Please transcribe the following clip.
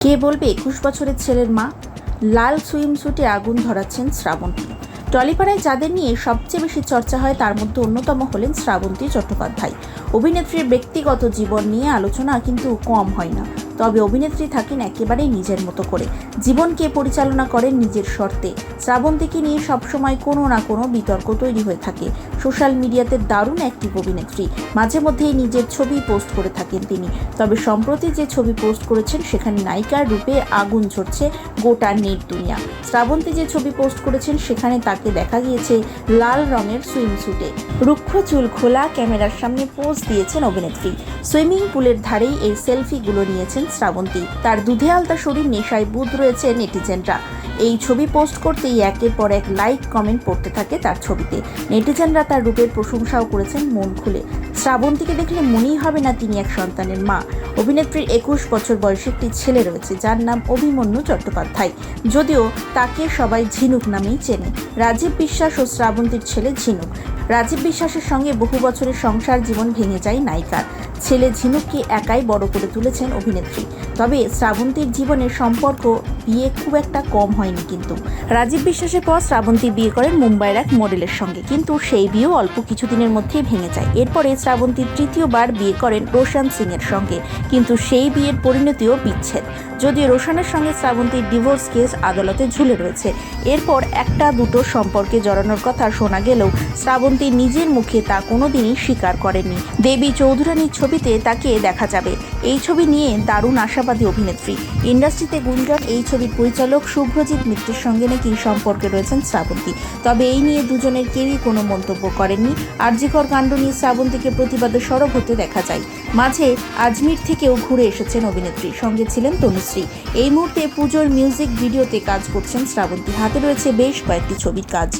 কে বলবে একুশ বছরের ছেলের মা? লাল সুইমস্যুটে আগুন ধরাচ্ছেন শ্রাবন্তী। টলিপাড়ায় যাদের নিয়ে সবচেয়ে বেশি চর্চা হয়, তার মধ্যে অন্যতম হলেন শ্রাবন্তী চট্টোপাধ্যায়। অভিনেত্রীর ব্যক্তিগত জীবন নিয়ে আলোচনা কিন্তু কম হয় না। তবে অভিনেত্রী থাকেন একেবারেই নিজের মতো করে। জীবনকে পরিচালনা করেন নিজের শর্তে। শ্রাবন্তীকে নিয়ে সবসময় কোনো না কোনো বিতর্ক তৈরি হয়ে থাকে। সোশ্যাল মিডিয়াতে দারুণ অ্যাক্টিভ অভিনেত্রী। মাঝে মধ্যেই নিজের ছবি পোস্ট করে থাকেন তিনি। তবে সম্প্রতি যে ছবি পোস্ট করেছেন, সেখানে নায়িকার রূপে আগুন ঝরছে গোটা নেট দুনিয়া। শ্রাবন্তী যে ছবি পোস্ট করেছেন, সেখানে তাকে দেখা গিয়েছে লাল রঙের সুইমস্যুটে রুক্ষ চুল খোলা ক্যামেরার সামনে পোজ দিয়েছেন অভিনেত্রী। সুইমিং পুলের ধারেই এই সেলফিগুলো নিয়েছেন শ্রাবন্তী। তার দুধে আলতা শরীর নেশায় বুধ রয়েছে নেটিজেনরা। এই ছবি পোস্ট করতেই একের পর এক লাইক কমেন্ট পড়তে থাকে তার ছবিতে। নেটিজেনরা তার রূপের প্রশংসাও করেছেন মন খুলে। শ্রাবন্তীকে দেখলে মনেই হবে না তিনি এক সন্তানের মা। অভিনেত্রীর একুশ বছর বয়সে একটি ছেলে রয়েছে, যার নাম অভিমন্যু চট্টোপাধ্যায়। যদিও তাকে সবাই ঝিনুক নামেই চেনে। রাজীব বিশ্বাস ও শ্রাবন্তীর ছেলে ঝিনুক। রাজীব বিশ্বাসের সঙ্গে বহু বছরের সংসার জীবন ভেঙে যায় নায়িকার। ছেলে ঝিনুককে একাই বড় করে তুলেছেন অভিনেত্রী। তবে শ্রাবন্তীর জীবনের সম্পর্ক বিয়ে খুব একটা কম হয়নি কিন্তু। রাজীব বিশ্বাসের পর শ্রাবন্তী বিয়ে করেন মুম্বাইয়ের এক মডেলের সঙ্গে। কিন্তু সেই বিয়েও অল্প কিছুদিনের মধ্যেই ভেঙে যায়। এরপরে শ্রাবন্তী তৃতীয়বার বিয়ে করেন রোশন সিং এর সঙ্গে। কিন্তু সেই বিয়ের পরিণতিও বিচ্ছেদ। যদিও রোশানের সঙ্গে শ্রাবন্তীর ডিভোর্স কেস আদালতে ঝুলে রয়েছে। এরপর একটা দুটো সম্পর্কে জড়ানোর কথা শোনা গেলেও শ্রাবন্তী নিজের মুখে তা কোনোদিনই স্বীকার করেননি। দেবী চৌধুরানীর ছবিতে তাকে দেখা যাবে। এই ছবি নিয়ে দারুণ আশাবাদী অভিনেত্রী। ইন্ডাস্ট্রিতে গুঞ্জন এই ছবির পরিচালক শুভ্রজিৎ মিত্রের সঙ্গে নাকি সম্পর্কে রয়েছেন শ্রাবন্তী। তবে এই নিয়ে দুজনের কেউই কোনো মন্তব্য করেননি। আরজিকর কাণ্ড নিয়ে শ্রাবন্তীকে প্রতিবাদে সরব হতে দেখা যায়। মাঝে আজমির থেকেও ঘুরে এসেছেন অভিনেত্রী। সঙ্গে ছিলেন তনুশ্রী। এই মুহূর্তে পুজোর মিউজিক ভিডিওতে কাজ করছেন শ্রাবন্তী। হাতে রয়েছে বেশ কয়েকটি ছবির কাজ।